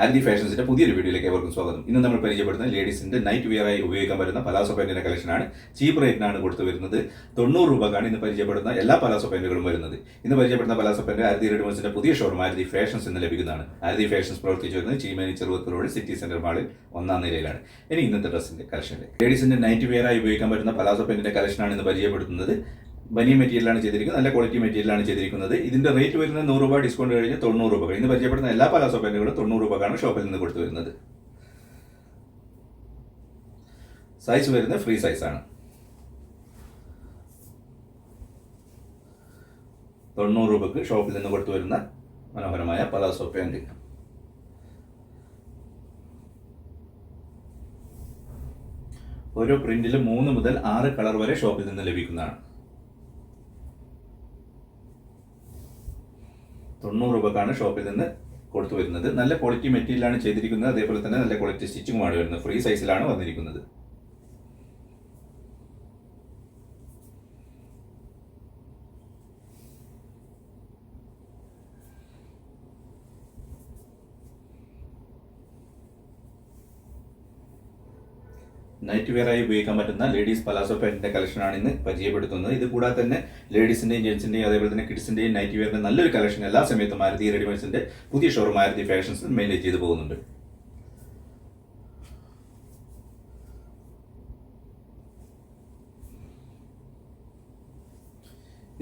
Andy ഫാഷൻസിന്റെ പുതിയൊരു വീഡിയോയിലേക്ക് ഏവർക്കും സ്വാഗതം. ഇന്ന് നമ്മൾ പരിചയപ്പെടുന്ന ലേഡീസിന്റെ നൈറ്റ് വിയർ ആയി ഉപയോഗിക്കാൻ പറ്റുന്ന പലാസോ പാന്റിന്റെ കളക്ഷനാണ് ചീപ്പ് റേറ്റിനാണ് കൊടുത്തു വരുന്നത്. തൊണ്ണൂറ് രൂപക്കാണ് ഇന്ന് പരിചയപ്പെടുന്ന എല്ലാ പലാസോ പാന്റുകളും വരുന്നത്. ഇന്ന് പരിചയപ്പെടുന്ന പലാസോ പാന്റ് ആരതി റെഡിമോസിന്റെ പുതിയ ഷോറൂം ആരതി ഫാഷൻസ് എന്ന് ലഭിക്കുന്നതാണ്. ആരതി ഫാഷൻസ് പ്രവർത്തിച്ചു വരുന്നത് ചീമേനി ചെറുവത്തൂർ സിറ്റി സെന്റർ മാളിൽ ഒന്നാം നിലയിലാണ് ഇനി ഇന്നത്തെ ഡ്രസ്സിന്റെ കളക്ഷൻ ലേഡീസിന്റെ നൈറ്റ് വിയർ ആയി ഉപയോഗിക്കാൻ പറ്റുന്ന പലാസോ പാന്റിന്റെ കളക്ഷനാണ് ഇന്ന് പരിചയപ്പെടുത്തുന്നത്. ബനിയ മെറ്റീരിയലാണ് ചെയ്തിരിക്കുന്നത് നല്ല ക്വാളിറ്റി മെറ്റീരിയലാണ് ചെയ്തിരിക്കുന്നത്. ഇതിന്റെ റേറ്റ് വരുന്നത് നൂറ് രൂപ ഡിസ്കൗണ്ട് കഴിഞ്ഞ് തൊണ്ണൂറ് രൂപ ഇന്ന് പരിചയപ്പെടുന്ന എല്ലാ പലാസോ പാന്റുകളും തൊണ്ണൂറ് രൂപക്കാണ് ഷോപ്പിൽ നിന്ന് കൊടുത്തു വരുന്നത്. സൈസ് വരുന്നത് ഫ്രീ ആണ്. തൊണ്ണൂറ് രൂപക്ക് ഷോപ്പിൽ നിന്ന് കൊടുത്തു വരുന്ന മനോഹരമായ പലാസോ പാന്റ് ഓരോ പ്രിന്റിലും മൂന്ന് മുതൽ ആറ് കളർ വരെ ഷോപ്പിൽ നിന്ന് ലഭിക്കുന്നതാണ്. തൊണ്ണൂറ് രൂപക്കാണ് ഷോപ്പിൽ നിന്ന് കൊടുത്തു വരുന്നത്. നല്ല ക്വാളിറ്റി മെറ്റീരിയലാണ് ചെയ്തിരിക്കുന്നത്. അതേപോലെ തന്നെ നല്ല ക്വാളിറ്റി സ്റ്റിച്ചിങ്ങുമാണ് വരുന്നത്. ഫ്രീ സൈസിലാണ് വന്നിരിക്കുന്നത്. നൈറ്റ് ആയി ഉപയോഗിക്കാൻ പറ്റുന്ന ലേഡീസ് പലാസോ കളക്ഷൻ ആണ് ഇന്ന് പരിചയപ്പെടുത്തുന്നത്. ഇത് കൂടാതെ തന്നെ ലേഡീസിന്റെയും ജെന്റ്സിന്റെയും അതേപോലെ തന്നെ കിഡ്സിന്റെയും നൈറ്റ് വെയറിന്റെ നല്ലൊരു കളക്ഷൻ എല്ലാ സമയത്തും മാരുതി റെഡിമെയ്ഡ്സിന്റെ പുതിയ ഷോറൂം മാരുതി ഫാഷൻസ് മെയിന്റെയിൻ ചെയ്തു പോകുന്നുണ്ട്.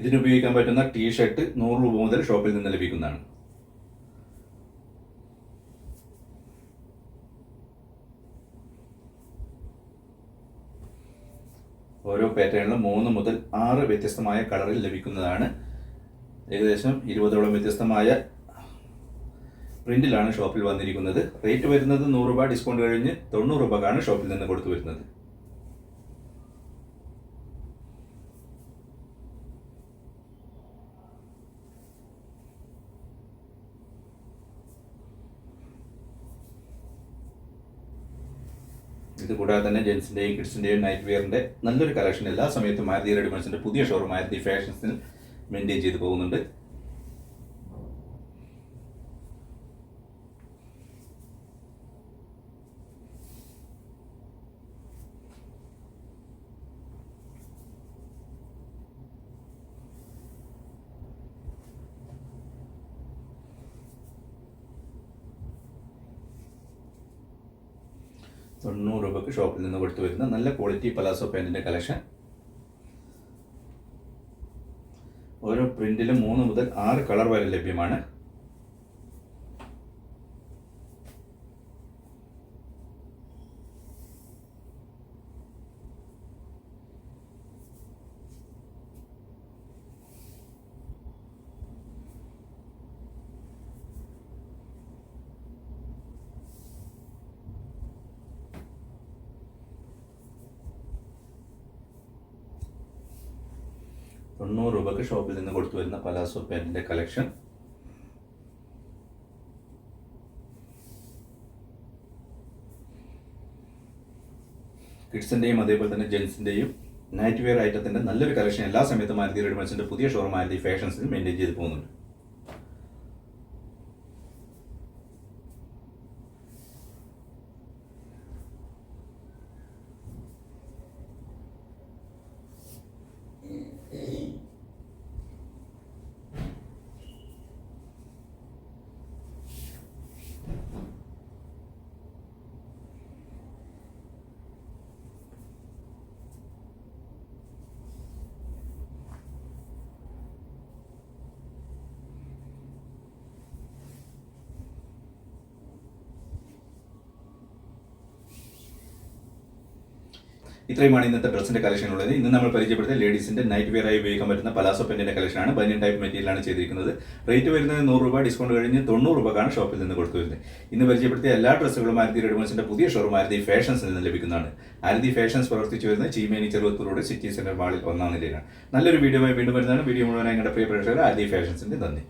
ഇതിന് ഉപയോഗിക്കാൻ പറ്റുന്ന ടീ ഷർട്ട് നൂറ് രൂപ മുതൽ ഷോപ്പിൽ നിന്ന് ലഭിക്കുന്നതാണ്. ഓരോ പാറ്റേണിലും മൂന്ന് മുതൽ ആറ് വ്യത്യസ്തമായ കളറിൽ ലഭിക്കുന്നതാണ്. ഏകദേശം ഇരുപതോളം വ്യത്യസ്തമായ പ്രിന്റിലാണ് ഷോപ്പിൽ വന്നിരിക്കുന്നത്. റേറ്റ് വരുന്നത് നൂറ് രൂപ ഡിസ്കൗണ്ട് കഴിഞ്ഞ് തൊണ്ണൂറ് രൂപക്കാണ് ഷോപ്പിൽ നിന്ന് കൊടുത്തു വരുന്നത്. ഇത് കൂടാതെ തന്നെ ജെൻസിന്റെയും കിഡ്സിന്റെയും നൈറ്റ് വെയറിന്റെ നല്ലൊരു കളക്ഷൻ എല്ലാ സമയത്തും മാരുതി റെഡിമെൻസിന്റെ പുതിയ ഷോറൂം മാരുതി ഫാഷൻസിൽ മെയിന്റെയിൻ ചെയ്തു പോകുന്നുണ്ട്. തൊണ്ണൂറ് രൂപക്ക് ഷോപ്പിൽ നിന്ന് കൊടുത്തു വരുന്ന നല്ല ക്വാളിറ്റി പലാസോ പാന്റിന്റെ കളക്ഷൻ ഓരോ പ്രിന്റിലും മൂന്ന് മുതൽ ആറ് കളർ വരെ ലഭ്യമാണ്. തൊണ്ണൂറ് രൂപക്ക് ഷോപ്പിൽ നിന്ന് കൊടുത്തു വരുന്ന പലാസോ പാന്റിന്റെ കളക്ഷൻ കിഡ്സിന്റെയും അതേപോലെ തന്നെ ജെൻസിന്റെയും നൈറ്റ് വെയർ ഐറ്റത്തിന്റെ നല്ലൊരു കളക്ഷൻ എല്ലാ സമയത്തും മാരുതി റെഡിമെൻസിന്റെ പുതിയ ഷോറൂം മാരുതി ഫാഷൻസിൽ മെയിന്റെയിൻ ചെയ്ത് പോകുന്നുണ്ട്. ഇത്രയുമാണ് ഇന്നത്തെ ഡ്രസ്സിന്റെ കളക്ഷൻ ഉള്ളത് ഇന്ന് നമ്മൾ പരിചയപ്പെടുത്തിയ ലേഡീസിന്റെ നൈറ്റ് വെയർ ആയി ഉപയോഗിക്കാൻ പറ്റുന്ന പലാസോ പെന്റിന്റെ കളക്ഷനാണ്. ബനിയൻ ടൈപ്പ് മെറ്റീരിയലാണ് ചെയ്തിരിക്കുന്നത്. റേറ്റ് വരുന്നത് നൂറ് രൂപ ഡിസ്കൗണ്ട് കഴിഞ്ഞ് തൊണ്ണൂറ് രൂപക്കാണ് ഷോപ്പിൽ നിന്ന് കൊടുത്തു വരുന്നത് ഇന്ന് പരിചയപ്പെടുത്തിയ എല്ലാ ഡ്രസ്സുകളും ആരതി റെഡിമെൻസിന്റെ പുതിയ ഷോറൂം ആരതി ഫാഷൻസിൽ നിന്ന് ലഭിക്കുന്നതാണ്. ആരതി ഫാഷൻസ് പ്രവർത്തിച്ചു വരുന്ന Cheemeni Cheruvathur road city centre മാളിൽ ഒന്നാം നിലയിലാണ്. നല്ലൊരു വീഡിയോ വീണ്ടും വരുന്നതാണ്. വീഡിയോ മുഴുവനായി ഞങ്ങളുടെ പ്രിയ പ്രേക്ഷകർ ആരതി ഫാഷൻസിന്റെ നന്ദി.